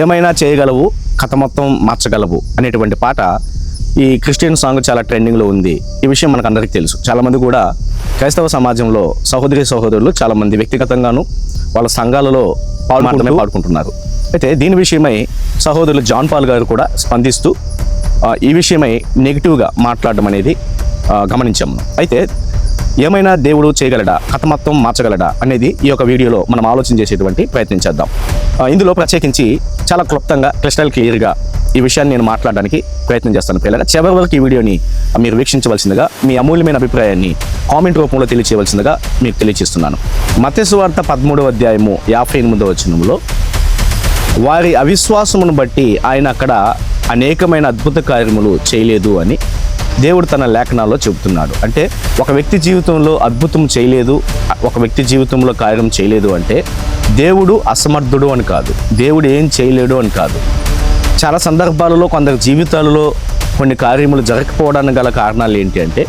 ఏమైనా చేయగలవు కథ మొత్తం మార్చగలవు అనేటువంటి పాట ఈ క్రిస్టియన్ సాంగ్ చాలా ట్రెండింగ్లో ఉంది. ఈ విషయం మనకు అందరికీ తెలుసు. చాలామంది కూడా క్రైస్తవ సమాజంలో సహోదరి సహోదరులు చాలామంది వ్యక్తిగతంగాను వాళ్ళ సంఘాలలో పాల్గొంటూనే పాడుకుంటున్నారు. అయితే దీని విషయమై సహోదరులు జాన్ పాల్ గారు కూడా స్పందిస్తూ ఈ విషయమై నెగిటివ్గా మాట్లాడడం అనేది గమనించాము. అయితే ఏమైనా దేవుడు చేయగలడా? కథ మొత్తం మార్చగలడా? అనేది ఈ యొక్క వీడియోలో మనం ఆలోచన చేసేటువంటి ప్రయత్నం చేద్దాం. ఇందులో ప్రత్యేకించి చాలా క్లుప్తంగా క్రిస్టల్ క్లియర్గా ఈ విషయాన్ని నేను మాట్లాడడానికి ప్రయత్నం చేస్తాను పిల్లగా చివరి వరకు ఈ వీడియోని మీరు వీక్షించవలసిందిగా మీ అమూల్యమైన అభిప్రాయాన్ని కామెంట్ రూపంలో తెలియచేయవలసిందిగా మీకు తెలియజేస్తున్నాను మత్స్యవార్త పదమూడవ అధ్యాయము యాభై ఎనిమిదవ వచనంలో వారి అవిశ్వాసమును బట్టి ఆయన అక్కడ అనేకమైన అద్భుత కార్యములు చేయలేదు అని దేవుడు తన లేఖనాల్లో చెబుతున్నాడు. అంటే ఒక వ్యక్తి జీవితంలో అద్భుతం చేయలేదు ఒక వ్యక్తి జీవితంలో కార్యం చేయలేదు అంటే దేవుడు అసమర్థుడు అని కాదు. దేవుడు ఏం చేయలేడు అని కాదు. చాలా సందర్భాలలో కొందరి జీవితాలలో కొన్ని కార్యములు జరగకపోవడానికి గల కారణాలు ఏంటి అంటే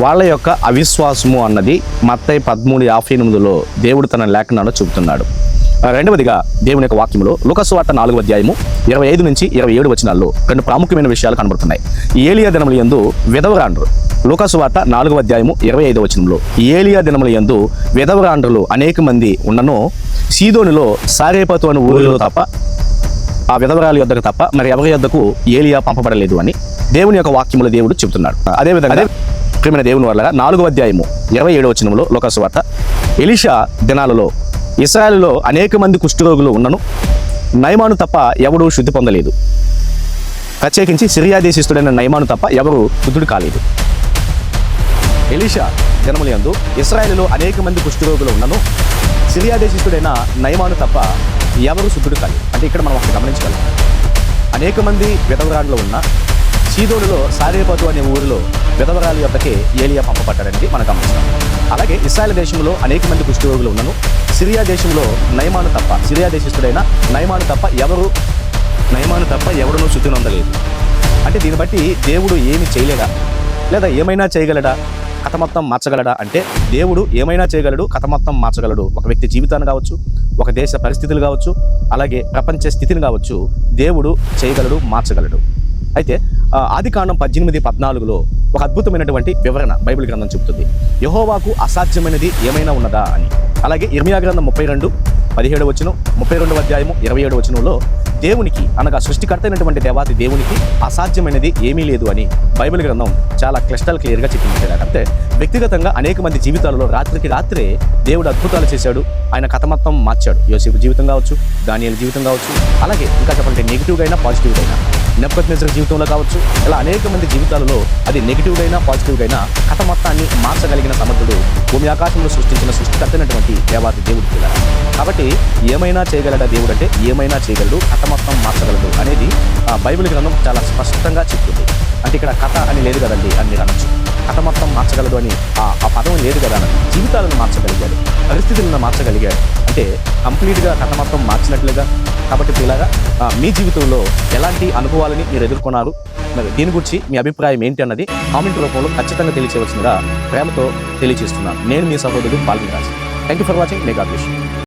వాళ్ళ యొక్క అవిశ్వాసము అన్నది మత్తై పదమూడు యాభై ఎనిమిదిలో దేవుడు తన లేఖనాల్లో చెబుతున్నాడు. రెండవదిగా దేవుని యొక్క వాక్యంలో లోకస్వార్త నాలుగవ అధ్యాయము ఇరవై ఐదు నుంచి ఇరవై ఏడు వచనాల్లో రెండు ప్రాముఖ్యమైన విషయాలు కనబడుతున్నాయి. ఏలియా దినముల యందు విధవరాండ్రు. లోకస్వార్త నాలుగవ అధ్యాయము ఇరవై ఐదు వచనంలో ఏలియా దినముల యందు విధవరాండ్రులు అనేక మంది ఉన్నను సీదోనిలో సారేపతు అనే ఊరిలో తప్ప ఆ విధవరాలి యొద్దకు తప్ప మరి ఎవరి యొద్దకు ఏలియా పంపబడలేదు అని దేవుని యొక్క వాక్యములు దేవుడు చెబుతున్నాడు. అదేవిధంగా అదే ప్రేమైన దేవుని వల్ల నాలుగవ అధ్యాయము ఇరవై ఏడవ వచనంలో లోకస్వార్త ఎలిషా దినాలలో ఇస్రాయల్లో అనేక మంది కుష్ఠరోగులు ఉన్నను. నయమాను తప్ప ఎవడూ శుద్ధి పొందలేదు. ప్రత్యేకించి సిరియా దేశిస్తుడైన నయమాను తప్ప ఎవరు శుద్ధుడు కాలేదు. ఎలీషా జనములందు ఇస్రాయల్లో అనేక మంది కుష్ఠరోగులు ఉన్నను. సిరియా దేశిస్తుడైన నయమాను తప్ప ఎవరు శుద్ధుడు కాలేదు. అంటే ఇక్కడ మనం ఒకటి గమనించగలం. అనేక మంది విధవరాళ్ళు ఉన్న సీదోడులో సారేపతు అనే ఊరిలో విధవరాలు యొక్కకే ఏలియా పంపబడ్డాడనేది మనం గమనిస్తాం. అలాగే ఇస్రాయల్ దేశంలో అనేక మంది కుష్ఠరోగులు ఉన్నను. సిరియా దేశంలో నయమాను తప్ప సిరియా దేశస్తుడైన నయమాను తప్ప ఎవరు నయమాను తప్ప ఎవరునూ శుద్ధి నొందలేదు. అంటే దీన్ని బట్టి దేవుడు ఏమి చేయలేడా? లేదా ఏమైనా చేయగలడా? కథ మొత్తం మార్చగలడా? అంటే దేవుడు ఏమైనా చేయగలడు కథ మొత్తం మార్చగలడు. ఒక వ్యక్తి జీవితాన్ని కావచ్చు ఒక దేశ పరిస్థితులు కావచ్చు అలాగే ప్రపంచ స్థితిని కావచ్చు దేవుడు చేయగలడు మార్చగలడు. అయితే ఆది కాండం పద్దెనిమిది పద్నాలుగులో ఒక అద్భుతమైనటువంటి వివరణ బైబిల్ గ్రంథం చెబుతుంది. యహోవాకు అసాధ్యమైనది ఏమైనా ఉన్నదా అని. అలాగే ఇర్మియా గ్రంథం ముప్పై రెండు పదిహేడు వచనం ముప్పై రెండవ అధ్యాయము ఇరవై ఏడు వచనంలో దేవునికి అనగా సృష్టికర్త అయినటువంటి దేవాది దేవునికి అసాధ్యమైనది ఏమీ లేదు అని బైబిల్ గ్రంథం చాలా క్లిస్టల్ క్లియర్గా చెప్పింది. అంటే వ్యక్తిగతంగా అనేక మంది జీవితాలలో రాత్రికి రాత్రే దేవుడు అద్భుతాలు చేశాడు. ఆయన కథమత్వం మార్చాడు. యోసేపు జీవితం కావచ్చు దానియాల జీవితం కావచ్చు. అలాగే ఇంకా చెప్పాలంటే నెగిటివ్గా అయినా పాజిటివ్గా అయినా. నెప్పటి నిజం జీవితంలో కావచ్చు. ఇలా అనేక మంది జీవితాలలో అది నెగిటివ్గా అయినా పాజిటివ్ అయినా కథ మొత్తాన్ని మార్చగలిగిన సమర్థుడు భూమి ఆకాశంలో సృష్టించిన సృష్టికర్తైనటువంటి దేవాది దేవుడు కూడా. కాబట్టి ఏమైనా చేయగలడా దేవుడు అంటే ఏమైనా చేయగలడు కథ మొత్తం మార్చగలడు అనేది ఆ బైబిల్ గ్రంథం చాలా స్పష్టంగా చెప్తుంది. అంటే ఇక్కడ కథ అని లేదు కదండి అని మీరు అనొచ్చు. కథ మొత్తం మార్చగలదు అని ఆ ఆ పదం లేదు కదా అని జీవితాలను మార్చగలిగాడు పరిస్థితులను మార్చగలిగాడు. అంటే కంప్లీట్గా కథ మొత్తం మార్చినట్లుగా కాబట్టి ఇలాగా మీ జీవితంలో ఎలాంటి అనుభవాలని మీరు ఎదుర్కొన్నారు? మరి దీని గురించి మీ అభిప్రాయం ఏంటి అన్నది కామెంట్ రూపంలో ఖచ్చితంగా తెలియచేయవలసిందిగా ప్రేమతో తెలియజేస్తున్నాను. నేను మీ సహోదరుడు Balmiraj thank you for watching may